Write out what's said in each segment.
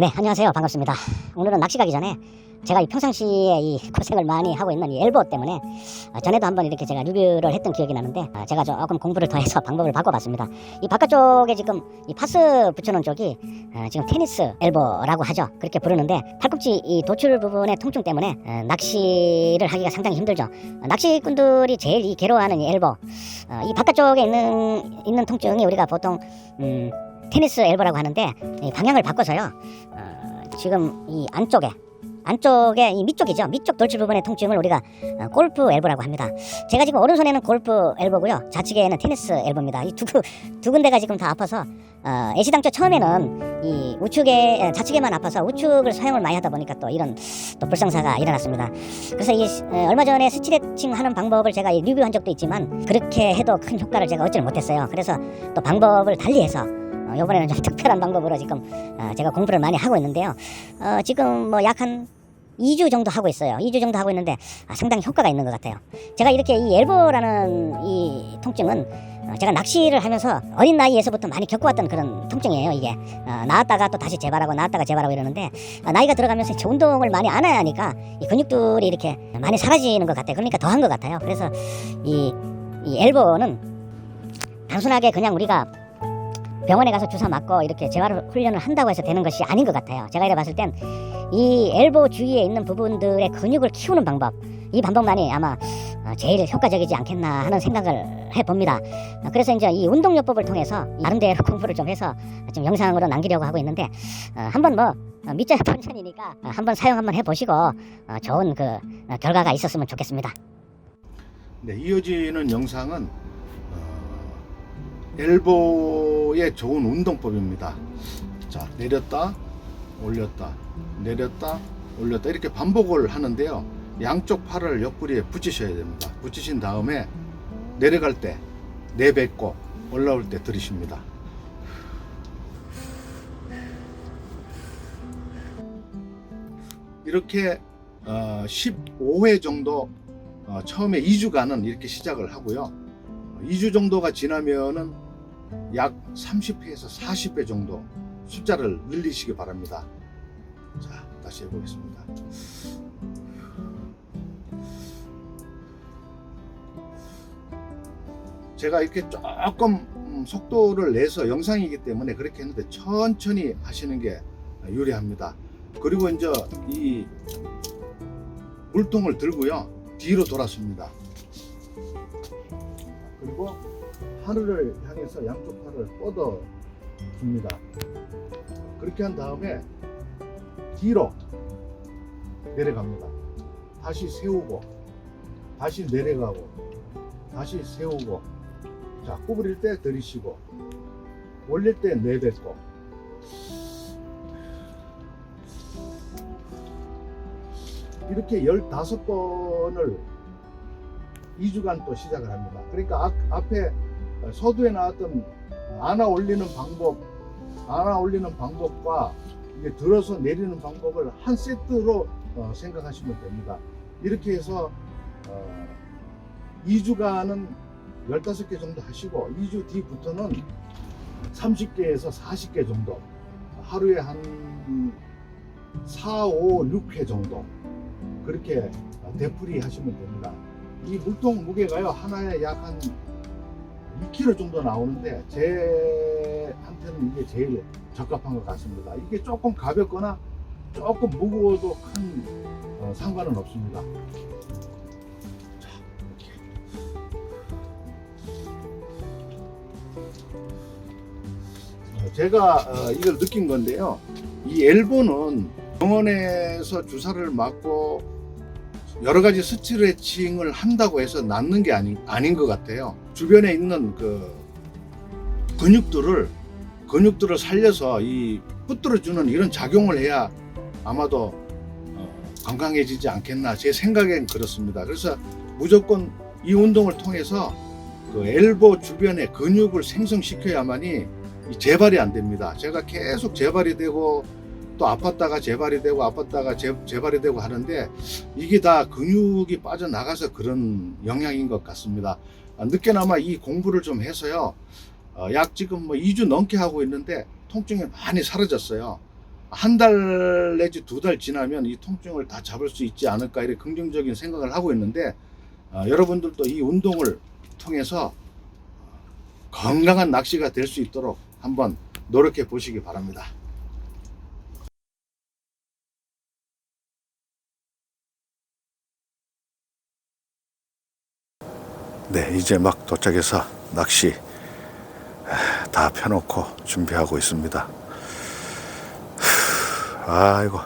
네, 안녕하세요. 반갑습니다. 오늘은 낚시 가기 전에 제가 이 평상시에 이 고생을 많이 하고 있는 이 엘보 때문에 어, 전에도 한번 이렇게 제가 리뷰를 했던 기억이 나는데 어, 제가 조금 공부를 더 해서 방법을 바꿔봤습니다. 이 바깥쪽에 지금 이 파스 붙여놓은 쪽이 어, 지금 테니스 엘보라고 하죠. 그렇게 부르는데 팔꿈치 이 도출 부분의 통증 때문에 어, 낚시를 하기가 상당히 힘들죠. 어, 낚시꾼들이 제일 이 괴로워하는 이 엘보 어, 이 바깥쪽에 있는 있는 통증이 우리가 보통 음, 테니스 엘보라고 하는데 이 방향을 바꿔서요. 어, 지금 이 안쪽에 안쪽에 이 밑쪽이죠. 밑쪽 돌출 부분의 통증을 우리가 어, 골프 엘보라고 합니다. 제가 지금 오른손에는 골프 엘보고요. 좌측에는 테니스 엘보입니다. 이 두 두 군데가 지금 다 아파서 어, 애시당초 처음에는 이 우측에 에, 좌측에만 아파서 우측을 사용을 많이 하다 보니까 또 이런 또 불상사가 일어났습니다. 그래서 이 어, 얼마 전에 스트레칭 하는 방법을 제가 이 리뷰한 적도 있지만 그렇게 해도 큰 효과를 제가 얻지를 못했어요. 그래서 또 방법을 달리해서 어, 이번에는 좀 특별한 방법으로 지금 어, 제가 공부를 많이 하고 있는데요. 어, 지금 뭐 약 한 2주 정도 하고 있어요. 2주 정도 하고 있는데 아, 상당히 효과가 있는 것 같아요. 제가 이렇게 이 엘보라는 이 통증은 어, 제가 낚시를 하면서 어린 나이에서부터 많이 겪어왔던 그런 통증이에요. 이게 어, 나왔다가 또 다시 재발하고 나왔다가 재발하고 이러는데 어, 나이가 들어가면서 이제 운동을 많이 안 하니까 이 근육들이 이렇게 많이 사라지는 것 같아요. 그러니까 더한 것 같아요. 그래서 이, 이 엘보는 단순하게 그냥 우리가 병원에 가서 주사 맞고 이렇게 재활 훈련을 한다고 해서 되는 것이 아닌 것 같아요. 제가 이래 봤을 땐 이 엘보 주위에 있는 부분들의 근육을 키우는 방법, 이 방법만이 아마 어, 제일 효과적이지 않겠나 하는 생각을 해봅니다. 어, 그래서 이제 이 운동요법을 통해서 나름대로 공부를 좀 해서 좀 영상으로 남기려고 하고 있는데 어, 한번 뭐 어, 밑자 본전이니까 어, 한번 사용 한번 해보시고 어, 좋은 그 어, 결과가 있었으면 좋겠습니다. 네, 이어지는 영상은 어, 엘보의 좋은 운동법입니다. 자, 내렸다, 올렸다, 내렸다, 올렸다 이렇게 반복을 하는데요. 양쪽 팔을 옆구리에 붙이셔야 됩니다. 붙이신 다음에 내려갈 때 내뱉고 올라올 때 들이십니다. 이렇게 어, 15회 정도 어, 처음에 2주간은 이렇게 시작을 하고요. 2주 정도가 지나면은 약 30회에서 40회 정도 숫자를 늘리시기 바랍니다. 자, 다시 해보겠습니다. 제가 이렇게 조금 음, 속도를 내서 영상이기 때문에 그렇게 했는데 천천히 하시는 게 유리합니다. 그리고 이제 이 물통을 들고요. 뒤로 돌았습니다. 그리고 하늘을 향해서 양쪽 팔을 뻗어 줍니다. 그렇게 한 다음에 뒤로 내려갑니다. 다시 세우고, 다시 내려가고, 다시 세우고, 자, 구부릴 때 들이쉬고, 올릴 때 내뱉고, 이렇게 15번을 2주간 또 시작을 합니다. 그러니까 앞, 앞에 서두에 나왔던 안아 올리는 방법, 안아 올리는 방법과 이게 들어서 내리는 방법을 한 세트로 어, 생각하시면 됩니다. 이렇게 해서 어, 2주간은 15개 정도 하시고 2주 뒤부터는 30개에서 40개 정도 하루에 한 4, 5, 6회 정도 그렇게 되풀이 하시면 됩니다. 이 물통 무게가요 하나에 약한 2kg 정도 나오는데 제한테는 이게 제일 적합한 것 같습니다. 이게 조금 가볍거나 조금 무거워도 큰 어, 상관은 없습니다. 제가 어, 이걸 느낀 건데요. 이 엘보는 병원에서 주사를 맞고 여러 가지 스트레칭을 한다고 해서 낫는 게 아닌, 아닌 것 같아요. 주변에 있는 그 근육들을 근육들을 살려서 이 붙들어주는 이런 작용을 해야 아마도 어, 건강해지지 않겠나 제 생각엔 그렇습니다. 그래서 무조건 이 운동을 통해서 그 엘보 주변에 근육을 생성시켜야만이 이 재발이 안 됩니다. 제가 계속 재발이 되고 또 아팠다가 재발이 되고 아팠다가 재, 재발이 되고 하는데 이게 다 근육이 빠져나가서 그런 영향인 것 같습니다. 아, 늦게나마 이 공부를 좀 해서요. 어, 약 지금 뭐 2주 넘게 하고 있는데 통증이 많이 사라졌어요. 한 달 내지 두 달 지나면 이 통증을 다 잡을 수 있지 않을까 이렇게 긍정적인 생각을 하고 있는데 어, 여러분들도 이 운동을 통해서 건강한 낚시가 될 수 있도록 한번 노력해 보시기 바랍니다. 네, 이제 막 도착해서 낚시 다 펴놓고 준비하고 있습니다. 아이고,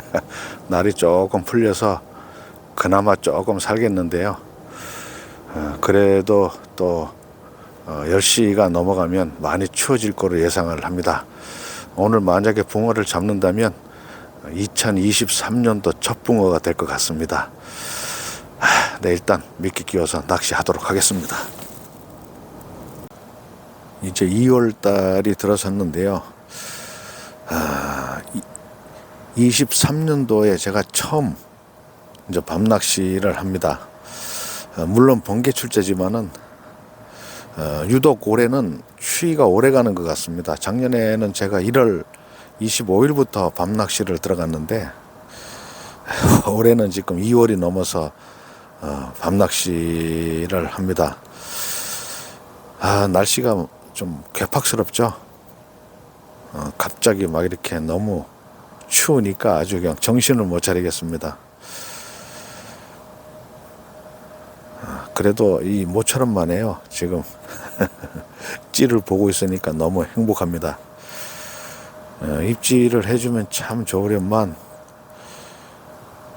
날이 조금 풀려서 그나마 조금 살겠는데요. 어, 그래도 또 어, 10시가 넘어가면 많이 추워질 거로 예상을 합니다. 오늘 만약에 붕어를 잡는다면 2023년도 첫 붕어가 될 것 같습니다. 하, 네, 일단 미끼 끼워서 낚시하도록 하겠습니다. 이제 2월 달이 들어섰는데요. 아, 23년도에 제가 처음 이제 밤 낚시를 합니다. 어, 물론 번개 출제지만은 어, 유독 올해는 추위가 오래 가는 것 같습니다. 작년에는 제가 1월 25일부터 밤 낚시를 들어갔는데 올해는 지금 2월이 넘어서 어, 밤 낚시를 합니다. 아 날씨가 좀 괴팍스럽죠. 어, 갑자기 막 이렇게 너무 추우니까 아주 그냥 정신을 못 차리겠습니다. 아, 그래도 이 모처럼 만 해요. 지금 찌를 보고 있으니까 너무 행복합니다. 어, 입질을 해주면 참 좋으련만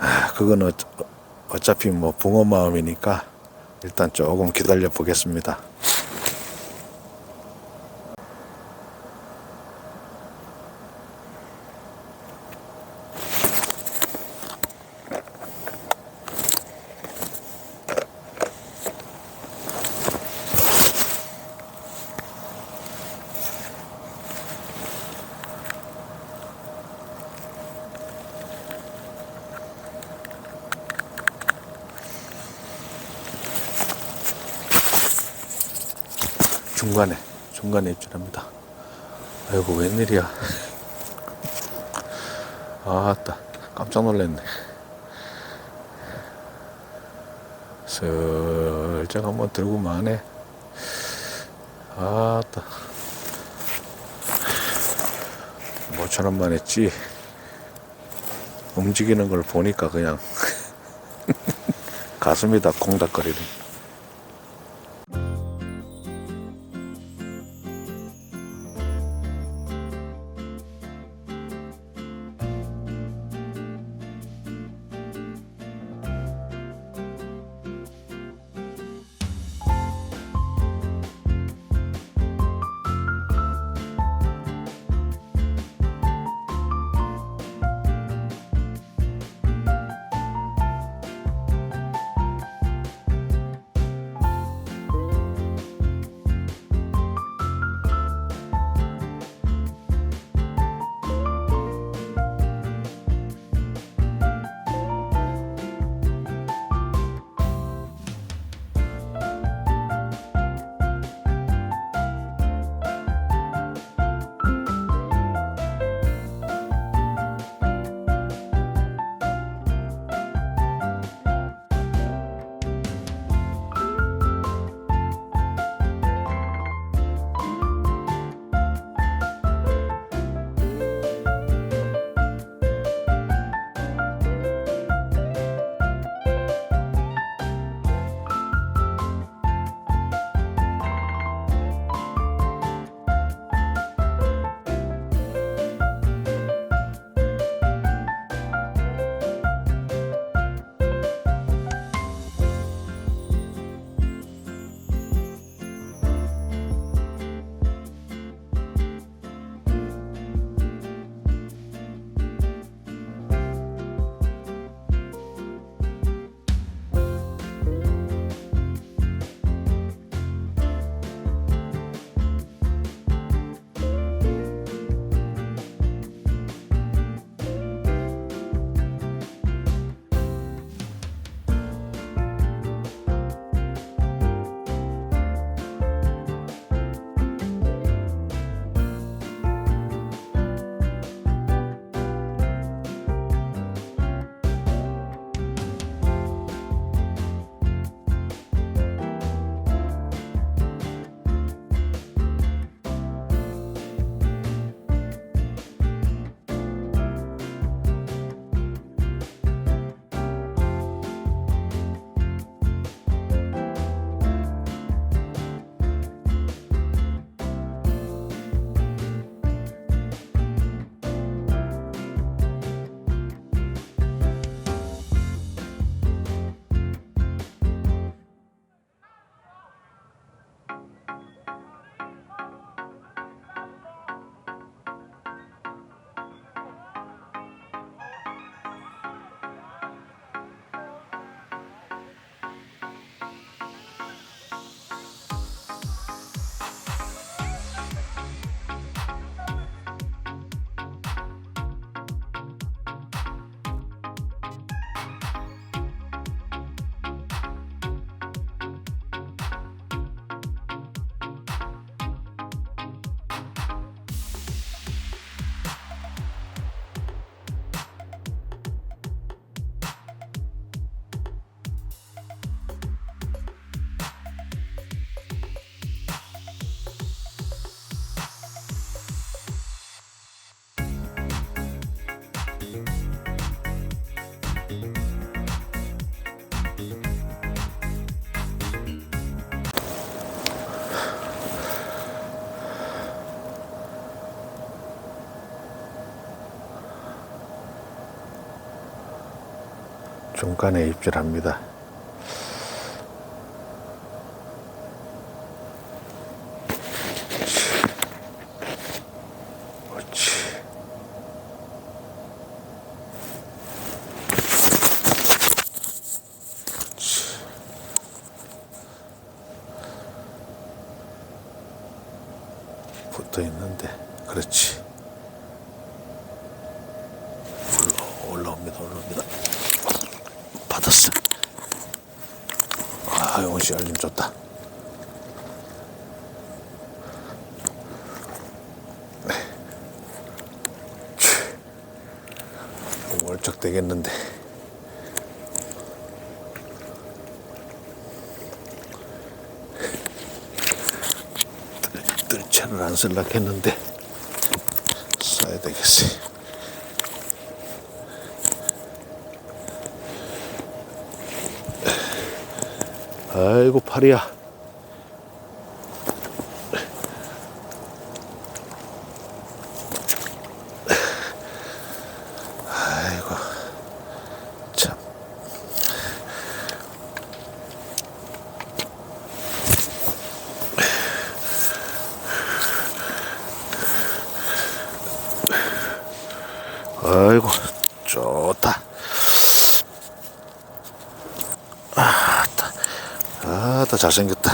아, 그건 어, 어차피 뭐 붕어 마음이니까 일단 조금 기다려 보겠습니다. 중간에 중간에 입질합니다. 아이고 웬일이야. 아따 깜짝 놀랐네. 슬쩍 한번 들고 마네. 아따 뭐처럼 만 했지. 움직이는 걸 보니까 그냥 가슴이 다 콩닥거리네. 중간에 입질합니다. 그렇지. 그렇지. 붙어 있는데, 그렇지. 올라, 올라옵니다, 올라옵니다. 받았어. 아, 영훈 씨 알림 좋다. 네. 치. 월적 되겠는데. 뜰- 뜰채를 안 쓸라 했는데 써야 되겠어요. 아이고 팔이야. 아이고 참. 아이고 좋다. 아따, 아따 잘생겼다.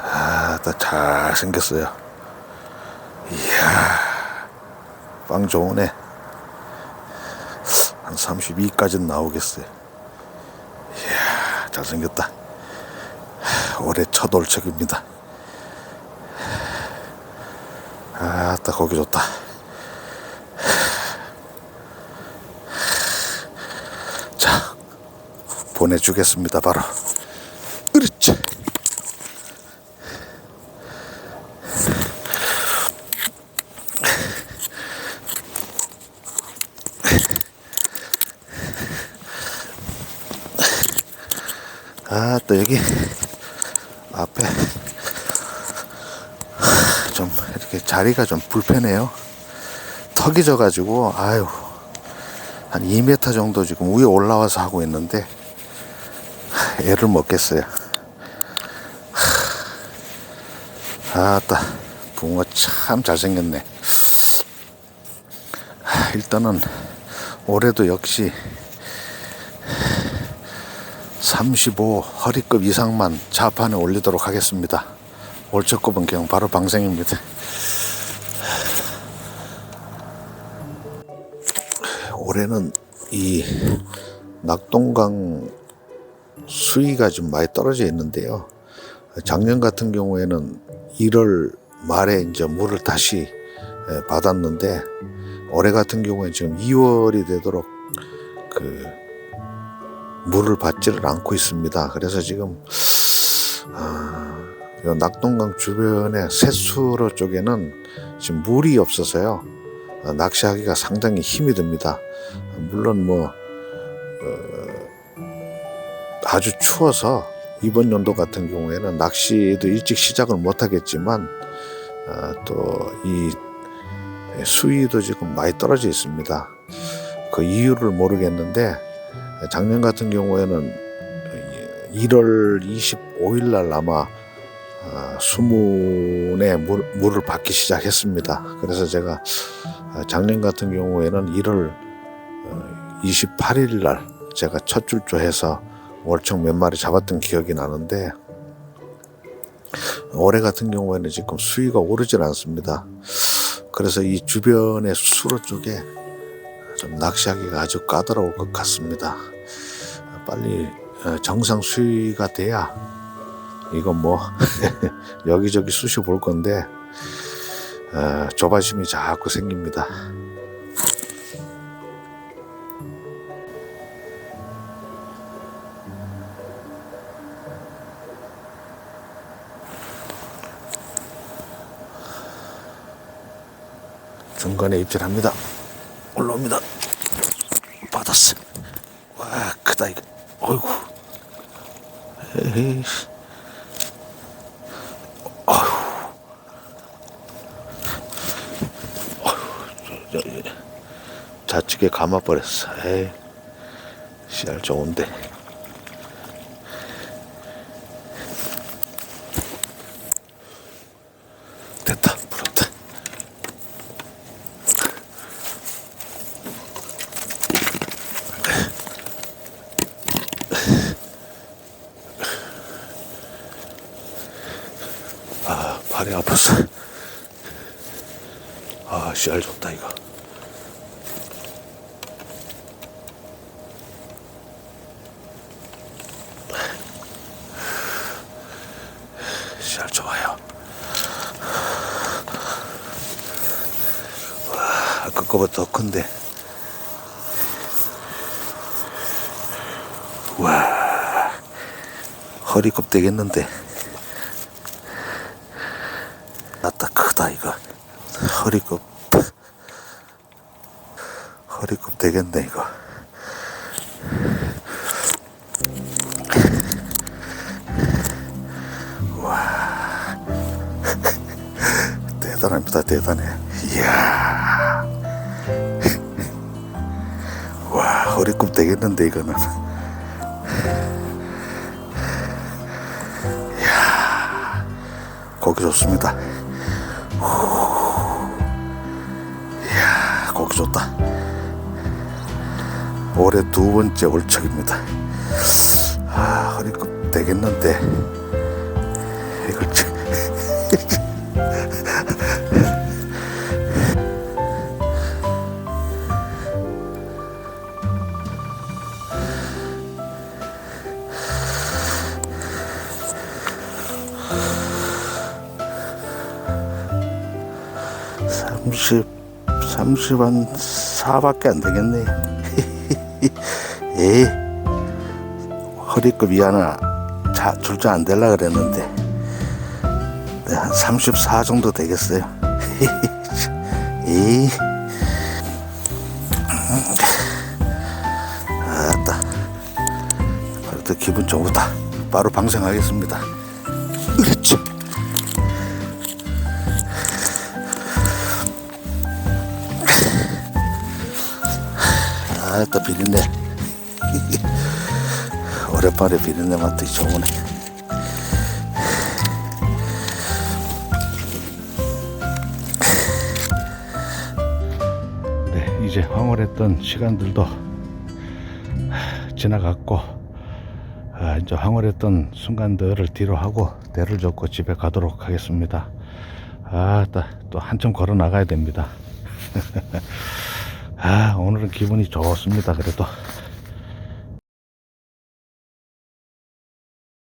아따 잘생겼어요. 이야, 빵 좋으네. 한 32까지는 나오겠어요. 이야, 잘생겼다. 올해 첫 올척입니다. 아따 거기 좋다. 자 보내주겠습니다 바로. 그렇지 아또 여기 앞에 좀 이렇게 자리가 좀 불편해요. 턱이 져가지고 아유 한 2m 정도 지금 위에 올라와서 하고 있는데 애를 먹겠어요. 아따 붕어 참 잘생겼네. 일단은 올해도 역시 35 허리급 이상만 자판에 올리도록 하겠습니다. 올초급은 그냥 바로 방생입니다. 올해는 이 낙동강 수위가 좀 많이 떨어져 있는데요. 작년 같은 경우에는 1월 말에 이제 물을 다시 예, 받았는데 올해 같은 경우에 지금 2월이 되도록 그 물을 받지를 않고 있습니다. 그래서 지금 아, 요 낙동강 주변의 새수로 쪽에는 지금 물이 없어서요. 어, 낚시하기가 상당히 힘이 듭니다. 물론 뭐 어, 아주 추워서 이번 연도 같은 경우에는 낚시도 일찍 시작을 못 하겠지만 어, 또이 수위도 지금 많이 떨어져 있습니다. 그 이유를 모르겠는데 작년 같은 경우에는 1월 25일 날 아마 어, 수문에 물, 물을 받기 시작했습니다. 그래서 제가 어, 작년 같은 경우에는 1월 28일 날 제가 첫 출조해서 월청 몇 마리 잡았던 기억이 나는데 올해 같은 경우에는 지금 수위가 오르질 않습니다. 그래서 이 주변의 수로 쪽에 좀 낚시하기가 아주 까다로울 것 같습니다. 빨리 어, 정상 수위가 돼야 이건 뭐 여기저기 쑤셔 볼 건데 어, 조바심이 자꾸 생깁니다. 중간에 입질합니다. 올라옵니다. 받았어. 와 크다 이거. 어이구. 에이. 좌측에 감아버렸어. 에이, 씨알 좋은데. 됐다, 풀었다. 아, 발이 아팠어. 아, 씨알 좋다, 이거. 씨알 좋아요. 와, 아까 거보다 더 큰데. 와, 허리급 되겠는데. 아따 크다 이거 허리급 허리급 되겠네 이거 대단해. 이야. 와 허리급 되겠는데 이거는. 이야 고기 좋습니다. 이야 고기 좋다. 올해 두 번째 올척입니다. 아 허리급 되겠는데. 이걸 참- 삼십 삼십 한 사밖에 안 되겠네. 에이 허리급 이 하나 줄줄 안 될라 그랬는데 네, 한34 정도 되겠어요. 에이 아따 그래도 기분 좋다. 바로 방생하겠습니다. 아따 비린내 오랜만에 비린내 맡기 좋으네. 네 이제 황홀했던 시간들도 하, 지나갔고 아, 이제 황홀했던 순간들을 뒤로 하고 대를 젓고 집에 가도록 하겠습니다. 아따 또 한참 걸어 나가야 됩니다 아 오늘은 기분이 좋습니다 그래도